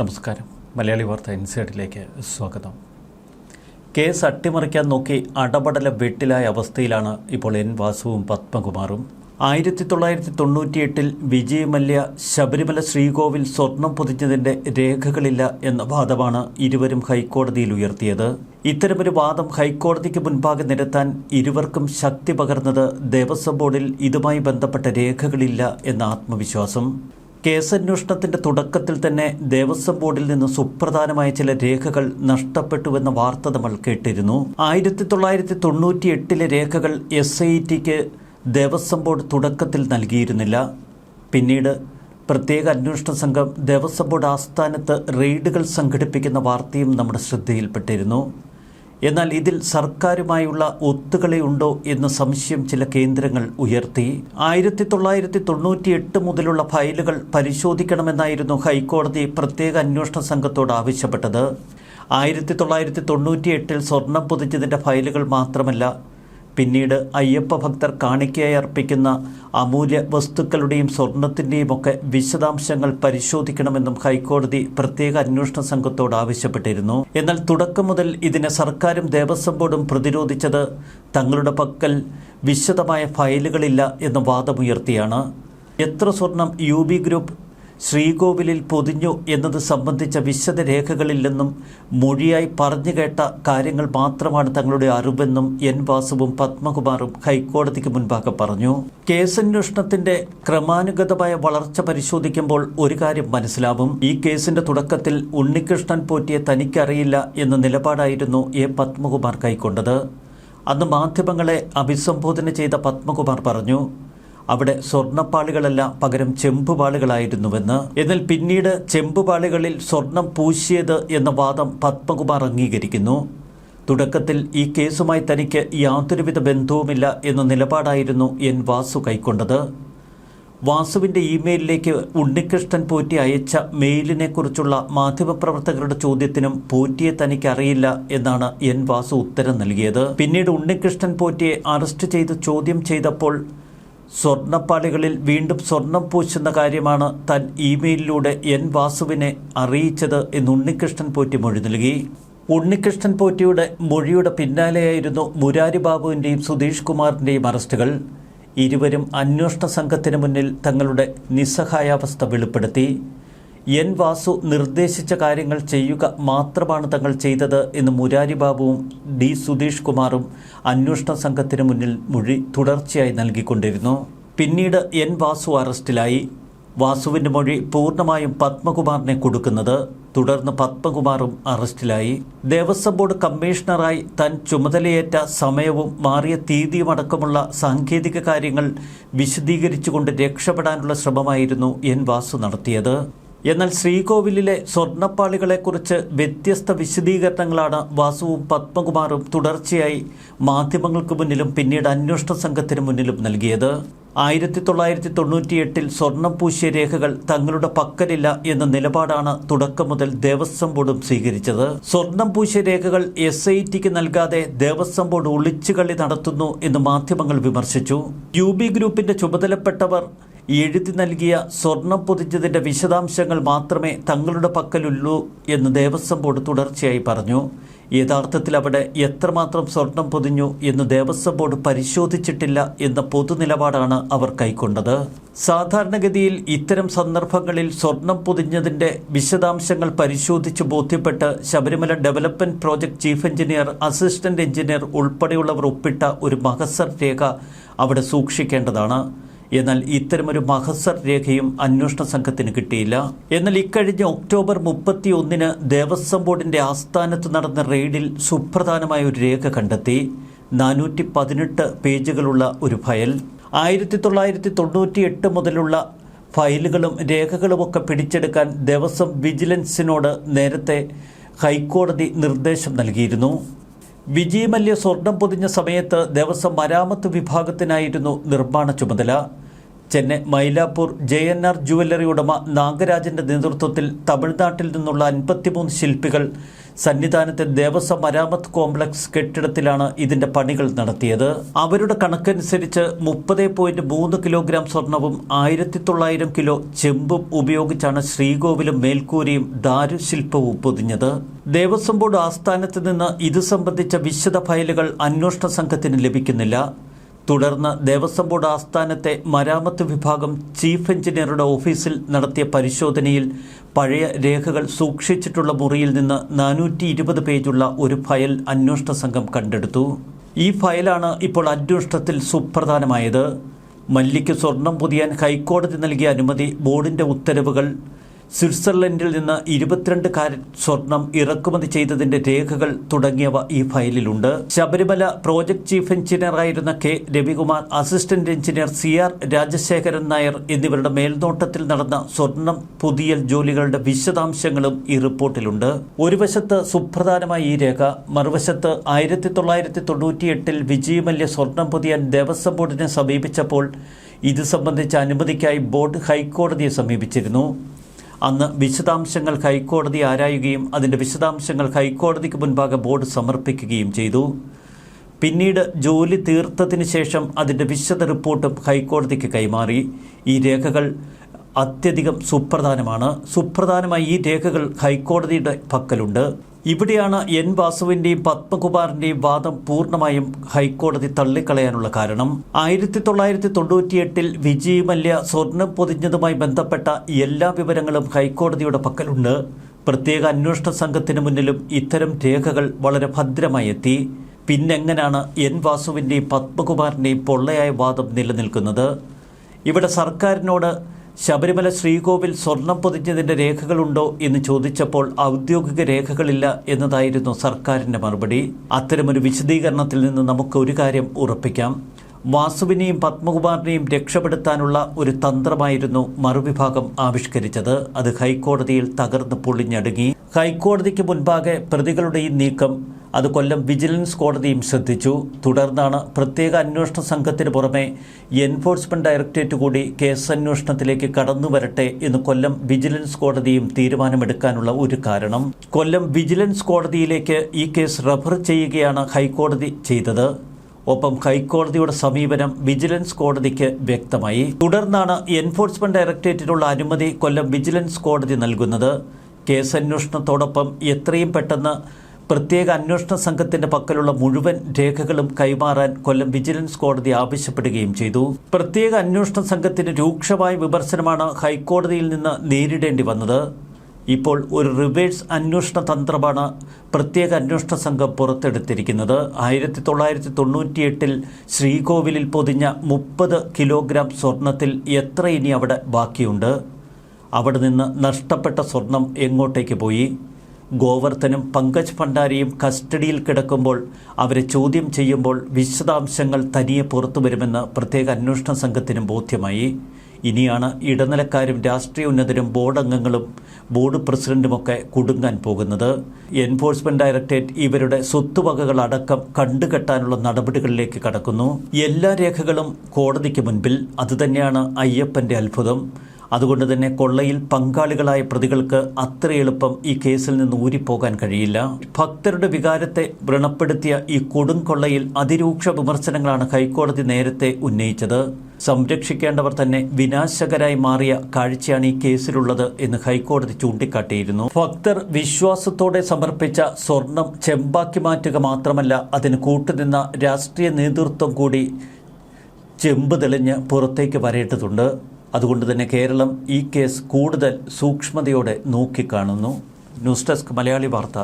നമസ്കാരം. മലയാളി വാർത്ത ഇൻസൈഡിലേക്ക് സ്വാഗതം. കേസ് അട്ടിമറിക്കാൻ നോക്കി അടപടല വെട്ടിലായ അവസ്ഥയിലാണ് ഇപ്പോൾ എൻ വാസുവും പത്മകുമാറും. ആയിരത്തി തൊള്ളായിരത്തി തൊണ്ണൂറ്റിയെട്ടിൽ വിജയ് മല്യ ശബരിമല ശ്രീകോവിൽ സ്വർണം പൊതിഞ്ഞതിന്റെ രേഖകളില്ല എന്ന വാദമാണ് ഇരുവരും ഹൈക്കോടതിയിൽ ഉയർത്തിയത്. ഇത്തരമൊരു വാദം ഹൈക്കോടതിക്ക് മുൻപാകെ നിരത്താൻ ഇരുവർക്കും ശക്തി പകർന്നത് ദേവസ്വം ബോർഡിൽ ഇതുമായി ബന്ധപ്പെട്ട രേഖകളില്ല എന്ന ആത്മവിശ്വാസം. കേസന്വേഷണത്തിന്റെ തുടക്കത്തിൽ തന്നെ ദേവസ്വം ബോർഡിൽ നിന്ന് സുപ്രധാനമായ ചില രേഖകൾ നഷ്ടപ്പെട്ടുവെന്ന വാർത്ത നമ്മൾ കേട്ടിരുന്നു. ആയിരത്തി തൊള്ളായിരത്തി തൊണ്ണൂറ്റി എട്ടിലെ രേഖകൾ എസ് ഐ ടിക്ക് ദേവസ്വം ബോർഡ് തുടക്കത്തിൽ നൽകിയിരുന്നില്ല. പിന്നീട് പ്രത്യേക അന്വേഷണ സംഘം ദേവസ്വം ബോർഡ് ആസ്ഥാനത്ത് റെയ്ഡുകൾ സംഘടിപ്പിക്കുന്ന വാർത്തയും നമ്മുടെ ശ്രദ്ധയിൽപ്പെട്ടിരുന്നു. എന്നാൽ ഇതിൽ സർക്കാരുമായുള്ള ഒത്തുകളിയുണ്ടോ എന്ന സംശയം ചില കേന്ദ്രങ്ങൾ ഉയർത്തി. ആയിരത്തി തൊള്ളായിരത്തി തൊണ്ണൂറ്റി എട്ട് മുതലുള്ള ഫയലുകൾ പരിശോധിക്കണമെന്നായിരുന്നു ഹൈക്കോടതി പ്രത്യേക അന്വേഷണ സംഘത്തോട് ആവശ്യപ്പെട്ടത്. ആയിരത്തി തൊള്ളായിരത്തി തൊണ്ണൂറ്റി എട്ടിൽ സ്വർണം പൊതിച്ചതിന്റെ ഫയലുകൾ മാത്രമല്ല പിന്നീട് അയ്യപ്പ ഭക്തർ കാണിക്കയായി അർപ്പിക്കുന്ന അമൂല്യ വസ്തുക്കളുടെയും സ്വർണത്തിന്റെയും ഒക്കെ വിശദാംശങ്ങൾ പരിശോധിക്കണമെന്നും ഹൈക്കോടതി പ്രത്യേക അന്വേഷണ സംഘത്തോട് ആവശ്യപ്പെട്ടിരുന്നു. എന്നാൽ തുടക്കം മുതൽ ഇതിനെ സർക്കാരും ദേവസ്വം ബോർഡും പ്രതിരോധിച്ചത് തങ്ങളുടെ പക്കൽ വിശദമായ ഫയലുകളില്ല എന്ന വാദമുയർത്തിയാണ്. എത്ര സ്വർണം യു ബി ഗ്രൂപ്പ് ശ്രീകോവിലിൽ പൊതിഞ്ഞു എന്നത് സംബന്ധിച്ച വിശദ നിന്നും മൊഴിയായി പറഞ്ഞു കേട്ട കാര്യങ്ങൾ മാത്രമാണ് തങ്ങളുടെ അറിവെന്നും എൻ വാസുവും പത്മകുമാറും ഹൈക്കോടതിക്ക് മുൻപാകെ പറഞ്ഞു. കേസന്വേഷണത്തിന്റെ ക്രമാനുഗതമായ വളർച്ച പരിശോധിക്കുമ്പോൾ ഒരു കാര്യം മനസ്സിലാവും. ഈ കേസിന്റെ തുടക്കത്തിൽ ഉണ്ണികൃഷ്ണൻ പോറ്റിയെ തനിക്കറിയില്ല എന്ന നിലപാടായിരുന്നു എ പത്മകുമാർ കൈക്കൊണ്ടത്. അന്ന് മാധ്യമങ്ങളെ അഭിസംബോധന ചെയ്ത പത്മകുമാർ പറഞ്ഞു അവിടെ സ്വർണപ്പാളികളല്ല പകരം ചെമ്പുപാളികളായിരുന്നുവെന്ന്. എന്നാൽ പിന്നീട് ചെമ്പുപാളികളിൽ സ്വർണം പൂശിയത് എന്ന വാദം പത്മകുമാർ അംഗീകരിക്കുന്നു. തുടക്കത്തിൽ ഈ കേസുമായി തനിക്ക് യാതൊരുവിധ ബന്ധവുമില്ല എന്ന നിലപാടായിരുന്നു എൻ വാസു കൈക്കൊണ്ടത്. വാസുവിന്റെ ഇമെയിലിലേക്ക് ഉണ്ണികൃഷ്ണൻ പോറ്റി അയച്ച മെയിലിനെക്കുറിച്ചുള്ള മാധ്യമപ്രവർത്തകരുടെ ചോദ്യത്തിനും പോറ്റിയെ തനിക്ക് അറിയില്ല എന്നാണ് എൻ വാസു ഉത്തരം നൽകിയത്. പിന്നീട് ഉണ്ണികൃഷ്ണൻ പോറ്റിയെ അറസ്റ്റ് ചെയ്ത് ചോദ്യം ചെയ്തപ്പോൾ സ്വർണപ്പാളികളിൽ വീണ്ടും സ്വർണം പൂശുന്ന കാര്യമാണ് താൻ ഇമെയിലിലൂടെ എൻ വാസുവിനെ അറിയിച്ചത് എന്ന് ഉണ്ണികൃഷ്ണൻ പോറ്റി മൊഴി നൽകി. ഉണ്ണികൃഷ്ണൻ പോറ്റിയുടെ മൊഴിയുടെ പിന്നാലെയായിരുന്നു മുരാരി ബാബുവിന്റെയും സുധീഷ് കുമാറിന്റെയും അറസ്റ്റുകൾ. ഇരുവരും അന്വേഷണ സംഘത്തിന് മുന്നിൽ തങ്ങളുടെ നിസ്സഹായാവസ്ഥ വെളിപ്പെടുത്തി. എൻ വാസു നിർദ്ദേശിച്ച കാര്യങ്ങൾ ചെയ്യുക മാത്രമാണ് തങ്ങൾ ചെയ്തത് എന്ന് മുരാരി ബാബുവും ഡി സുധീഷ് കുമാറും അന്വേഷണ സംഘത്തിന് മുന്നിൽ മൊഴി തുടർച്ചയായി നൽകിക്കൊണ്ടിരുന്നു. പിന്നീട് എൻ വാസു അറസ്റ്റിലായി. വാസുവിന്റെ മൊഴി പൂർണമായും പത്മകുമാറിനെ കൊടുക്കുന്നത്. തുടർന്ന് പത്മകുമാറും അറസ്റ്റിലായി. ദേവസ്വം ബോർഡ് കമ്മീഷണറായി താൻ ചുമതലയേറ്റ സമയവും മാറിയ തീയതിയും അടക്കമുള്ള സാങ്കേതിക കാര്യങ്ങൾ വിശദീകരിച്ചുകൊണ്ട് രക്ഷപ്പെടാനുള്ള ശ്രമമായിരുന്നു എൻ വാസു നടത്തിയത്. എന്നാൽ ശ്രീകോവിലിലെ സ്വർണപ്പാളികളെക്കുറിച്ച് വ്യത്യസ്ത വിശദീകരണങ്ങളാണ് വാസുവും പത്മകുമാറും തുടർച്ചയായി മാധ്യമങ്ങൾക്ക് മുന്നിലും പിന്നീട് അന്വേഷണ സംഘത്തിന് മുന്നിലും നൽകിയത്. ആയിരത്തി തൊള്ളായിരത്തി തൊണ്ണൂറ്റിയെട്ടിൽ സ്വർണം പൂശിയ രേഖകൾ തങ്ങളുടെ പക്കലില്ല എന്ന നിലപാടാണ് തുടക്കം മുതൽ ദേവസ്വം ബോർഡും സ്വീകരിച്ചത്. സ്വർണം പൂശിയ രേഖകൾ എസ് ഐ ടിക്ക് നൽകാതെ ദേവസ്വം ബോർഡ് ഒളിച്ചുകളി നടത്തുന്നു എന്ന് മാധ്യമങ്ങൾ വിമർശിച്ചു. യു ബി ഗ്രൂപ്പിന്റെ ചുമതലപ്പെട്ടവർ എഴുതി നൽകിയ സ്വർണം പൊതിഞ്ഞതിന്റെ വിശദാംശങ്ങൾ മാത്രമേ തങ്ങളുടെ പക്കലുള്ളൂ എന്ന് ദേവസ്വം ബോർഡ് തുടർച്ചയായി പറഞ്ഞു. യഥാർത്ഥത്തിൽ അവിടെ എത്രമാത്രം സ്വർണം പൊതിഞ്ഞു എന്ന് ദേവസ്വം ബോർഡ് പരിശോധിച്ചിട്ടില്ല എന്ന പൊതുനിലപാടാണ് അവർ കൈക്കൊണ്ടത്. സാധാരണഗതിയിൽ ഇത്തരം സന്ദർഭങ്ങളിൽ സ്വർണം പൊതിഞ്ഞതിന്റെ വിശദാംശങ്ങൾ പരിശോധിച്ച് ബോധ്യപ്പെട്ട് Sabarimala development project chief engineer assistant engineer ഉൾപ്പെടെയുള്ളവർ ഒപ്പിട്ട ഒരു മഹസർ രേഖ അവിടെ സൂക്ഷിക്കേണ്ടതാണ്. എന്നാൽ ഇത്തരമൊരു മഹസർ രേഖയും അന്വേഷണ സംഘത്തിന് കിട്ടിയില്ല. എന്നാൽ ഇക്കഴിഞ്ഞ ഒക്ടോബർ മുപ്പത്തി ഒന്നിന് ദേവസ്വം ബോർഡിന്റെ ആസ്ഥാനത്ത് നടന്ന റെയ്ഡിൽ സുപ്രധാനമായ ഒരു രേഖ കണ്ടെത്തി. നാനൂറ്റി പതിനെട്ട് പേജുകളുള്ള ഒരു ഫയൽ. ആയിരത്തി തൊള്ളായിരത്തി തൊണ്ണൂറ്റി എട്ട് മുതലുള്ള ഫയലുകളും രേഖകളുമൊക്കെ പിടിച്ചെടുക്കാൻ ദേവസ്വം വിജിലൻസിനോട് നേരത്തെ ഹൈക്കോടതി നിർദ്ദേശം നൽകിയിരുന്നു. വിജയമല്യ സ്വർണം പൊതിഞ്ഞ സമയത്ത് ദേവസ്വം മരാമത്ത് വിഭാഗത്തിനായിരുന്നു നിർമ്മാണ ചുമതല. Chennai Mylapore J N R jewellery ഉടമ നാഗരാജന്റെ നേതൃത്വത്തിൽ തമിഴ്നാട്ടിൽ നിന്നുള്ള അൻപത്തിമൂന്ന് ശില്പികൾ സന്നിധാനത്തെ ദേവസ്വം മരാമത്ത് കോംപ്ലക്സ് കെട്ടിടത്തിലാണ് ഇതിന്റെ പണികൾ നടത്തിയത്. അവരുടെ കണക്കനുസരിച്ച് മുപ്പത് പോയിന്റ് മൂന്ന് കിലോഗ്രാം സ്വർണവും ആയിരത്തി തൊള്ളായിരം കിലോ ചെമ്പും ഉപയോഗിച്ചാണ് ശ്രീകോവിലും മേൽക്കൂരയും ദാരുശില്പവും പൊതിഞ്ഞത്. ദേവസ്വം ബോർഡ് ആസ്ഥാനത്ത് നിന്ന് ഇത് സംബന്ധിച്ച വിശദ ഫയലുകൾ അന്വേഷണ സംഘത്തിന് ലഭിക്കുന്നില്ല. തുടർന്ന് ദേവസ്വം ബോർഡ് ആസ്ഥാനത്തെ മരാമത്ത് വിഭാഗം ചീഫ് എഞ്ചിനീയറുടെ ഓഫീസിൽ നടത്തിയ പരിശോധനയിൽ പഴയ രേഖകൾ സൂക്ഷിച്ചിട്ടുള്ള മുറിയിൽ നിന്ന് നാനൂറ്റി പേജുള്ള ഒരു ഫയൽ അന്വേഷണ സംഘം കണ്ടെടുത്തു. ഈ ഫയലാണ് ഇപ്പോൾ അന്വേഷണത്തിൽ സുപ്രധാനമായത്. മല്ലിക്ക് സ്വർണം പൊതിയാൻ ഹൈക്കോടതി നൽകിയ അനുമതി ബോർഡിന്റെ ഉത്തരവുകൾ സ്വിറ്റ്സർലൻഡിൽ നിന്ന് ഇരുപത്തിരണ്ട് കാരറ്റ് സ്വർണം ഇറക്കുമതി ചെയ്തതിന്റെ രേഖകൾ തുടങ്ങിയവ ഈ ഫയലിലുണ്ട്. Sabarimala project chief എഞ്ചിനീയറായിരുന്ന K. Ravikumar assistant engineer C. R. Rajasekharan Nair എന്നിവരുടെ മേൽനോട്ടത്തിൽ നടന്ന സ്വർണം പുതിയൽ ജോലികളുടെ വിശദാംശങ്ങളും ഈ റിപ്പോർട്ടിലുണ്ട്. ഒരു വശത്ത് സുപ്രധാനമായ ഈ രേഖ മറുവശത്ത് ആയിരത്തി തൊള്ളായിരത്തി തൊണ്ണൂറ്റിയെട്ടിൽ വിജയമല്യ സ്വർണം പുതിയാൻ ദേവസ്വം ബോർഡിനെ സമീപിച്ചപ്പോൾ ഇത് സംബന്ധിച്ച അനുമതിക്കായി ബോർഡ് ഹൈക്കോടതിയെ സമീപിച്ചിരുന്നു. അന്ന് വിശദാംശങ്ങൾ ഹൈക്കോടതി ആരായുകയും അതിന്റെ വിശദാംശങ്ങൾ ഹൈക്കോടതിക്ക് മുൻപാകെ ബോർഡ് സമർപ്പിക്കുകയും ചെയ്തു. പിന്നീട് ജോലി തീർത്തതിന് ശേഷം അതിന്റെ വിശദ റിപ്പോർട്ടും ഹൈക്കോടതിക്ക് കൈമാറി. ഈ രേഖകൾ അത്യധികം സുപ്രധാനമാണ്. സുപ്രധാനമായി ഈ രേഖകൾ ഹൈക്കോടതിയുടെ പക്കലുണ്ട്. ഇവിടെയാണ് എൻ വാസുവിന്റെയും പത്മകുമാറിന്റെയും വാദം പൂർണമായും ഹൈക്കോടതി തള്ളിക്കളയാനുള്ള കാരണം. ആയിരത്തി തൊള്ളായിരത്തി തൊണ്ണൂറ്റിയെട്ടിൽ വിജയ് മല്യ സ്വർണം പൊതിഞ്ഞതുമായി ബന്ധപ്പെട്ട എല്ലാ വിവരങ്ങളും ഹൈക്കോടതിയുടെ പക്കലുണ്ട്. പ്രത്യേക അന്വേഷണ സംഘത്തിന് മുന്നിലും ഇത്തരം രേഖകൾ വളരെ ഭദ്രമായി എത്തി. പിന്നെങ്ങനാണ് എൻ വാസുവിന്റെയും പത്മകുമാറിന്റെയും പൊള്ളയായ വാദം നിലനിൽക്കുന്നത്? ഇവിടെ സർക്കാരിനോട് ശബരിമല ശ്രീകോവിൽ സ്വർണം പൊതിഞ്ഞതിന്റെ രേഖകളുണ്ടോ എന്ന് ചോദിച്ചപ്പോൾ ഔദ്യോഗിക രേഖകളില്ല എന്നതായിരുന്നു സർക്കാരിന്റെ മറുപടി. അത്തരമൊരു വിശദീകരണത്തിൽ നിന്ന് നമുക്ക് ഒരു കാര്യം ഉറപ്പിക്കാം. വാസുവിനെയും പത്മകുമാറിനെയും രക്ഷപ്പെടുത്താനുള്ള ഒരു തന്ത്രമായിരുന്നു മറുവിഭാഗം ആവിഷ്കരിച്ചത്. അത് ഹൈക്കോടതിയിൽ തകർന്ന് പൊളിഞ്ഞടുങ്ങി. ഹൈക്കോടതിക്ക് മുൻപാകെ പ്രതികളുടെ ഈ നീക്കം അത് കൊല്ലം വിജിലൻസ് കോടതിയും ശ്രദ്ധിച്ചു. തുടർന്നാണ് പ്രത്യേക അന്വേഷണ സംഘത്തിന് പുറമെ എൻഫോഴ്സ്മെന്റ് ഡയറക്ടറേറ്റ് കൂടി കേസ് അന്വേഷണത്തിലേക്ക് കടന്നു വരട്ടെ എന്ന് കൊല്ലം വിജിലൻസ് കോടതിയും തീരുമാനമെടുക്കാനുള്ള ഒരു കാരണം. കൊല്ലം വിജിലൻസ് കോടതിയിലേക്ക് ഈ കേസ് റഫർ ചെയ്യുകയാണ് ഹൈക്കോടതി ചെയ്തത്. ഒപ്പം ഹൈക്കോടതിയുടെ സമീപനം വിജിലൻസ് കോടതിക്ക് വ്യക്തമായി. തുടർന്നാണ് എൻഫോഴ്സ്മെന്റ് ഡയറക്ടറേറ്റിനുള്ള അനുമതി കൊല്ലം വിജിലൻസ് കോടതി നൽകുന്നത്. കേസന്വേഷണത്തോടൊപ്പം എത്രയും പെട്ടെന്ന് പ്രത്യേക അന്വേഷണ സംഘത്തിന്റെ പക്കലുള്ള മുഴുവൻ രേഖകളും കൈമാറാൻ കൊല്ലം വിജിലൻസ് കോടതി ആവശ്യപ്പെടുകയും ചെയ്തു. പ്രത്യേക അന്വേഷണ സംഘത്തിന് രൂക്ഷമായ വിമർശനമാണ് ഹൈക്കോടതിയിൽ നിന്ന് നേരിടേണ്ടി വന്നത്. ഇപ്പോൾ ഒരു റിവേഴ്സ് അന്വേഷണ തന്ത്രമാണ് പ്രത്യേക അന്വേഷണ സംഘം പുറത്തെടുത്തിരിക്കുന്നത്. ആയിരത്തി തൊള്ളായിരത്തി തൊണ്ണൂറ്റിയെട്ടിൽ ശ്രീകോവിലിൽ പൊതിഞ്ഞ മുപ്പത് കിലോഗ്രാം സ്വർണത്തിൽ എത്ര ഇനി അവിടെ ബാക്കിയുണ്ട്? അവിടെ നിന്ന് നഷ്ടപ്പെട്ട സ്വർണം എങ്ങോട്ടേക്ക് പോയി? ഗോവർദ്ധനും പങ്കജ് ഭണ്ഡാരിയും കസ്റ്റഡിയിൽ കിടക്കുമ്പോൾ അവരെ ചോദ്യം ചെയ്യുമ്പോൾ വിശദാംശങ്ങൾ തനിയെ പുറത്തു വരുമെന്ന് പ്രത്യേക അന്വേഷണ സംഘത്തിനും ബോധ്യമായി. ഇനിയാണ് ഇടനിലക്കാരും രാഷ്ട്രീയ ഉന്നതരും ബോർഡ് അംഗങ്ങളും ബോർഡ് പ്രസിഡന്റുമൊക്കെ കുടുങ്ങാൻ പോകുന്നത്. എൻഫോഴ്സ്മെന്റ് ഡയറക്ടറേറ്റ് ഇവരുടെ സ്വത്തുവകകൾ അടക്കം കണ്ടുകെട്ടാനുള്ള നടപടികളിലേക്ക് കടക്കുന്നു. എല്ലാ രേഖകളും കോടതിക്ക് മുൻപിൽ. അതുതന്നെയാണ് അയ്യപ്പന്റെ അത്ഭുതം. അതുകൊണ്ട് തന്നെ കൊള്ളയിൽ പങ്കാളികളായ പ്രതികൾക്ക് അത്ര എളുപ്പം ഈ കേസിൽ നിന്ന് ഊരിപ്പോകാൻ കഴിയില്ല. ഭക്തരുടെ വികാരത്തെ വ്രണപ്പെടുത്തിയ ഈ കൊടുംകൊള്ളയിൽ അതിരൂക്ഷ വിമർശനങ്ങളാണ് ഹൈക്കോടതി നേരത്തെ ഉന്നയിച്ചത്. സംരക്ഷിക്കേണ്ടവർ തന്നെ വിനാശകരായി മാറിയ കാഴ്ചയാണ് ഈ കേസിലുള്ളത് എന്ന് ഹൈക്കോടതി ചൂണ്ടിക്കാട്ടിയിരുന്നു. ഭക്തർ വിശ്വാസത്തോടെ സമർപ്പിച്ച സ്വർണം ചെമ്പാക്കി മാറ്റുക മാത്രമല്ല അതിന് കൂട്ടുനിന്ന രാഷ്ട്രീയ നേതൃത്വം കൂടി ചെമ്പ് തെളിഞ്ഞ് പുറത്തേക്ക് വരേണ്ടതുണ്ട്. അതുകൊണ്ട് തന്നെ കേരളം ഈ കേസ് കൂടുതൽ സൂക്ഷ്മതയോടെ നോക്കിക്കാണുന്നു. ന്യൂസ് ഡെസ്ക് മലയാളി വാർത്ത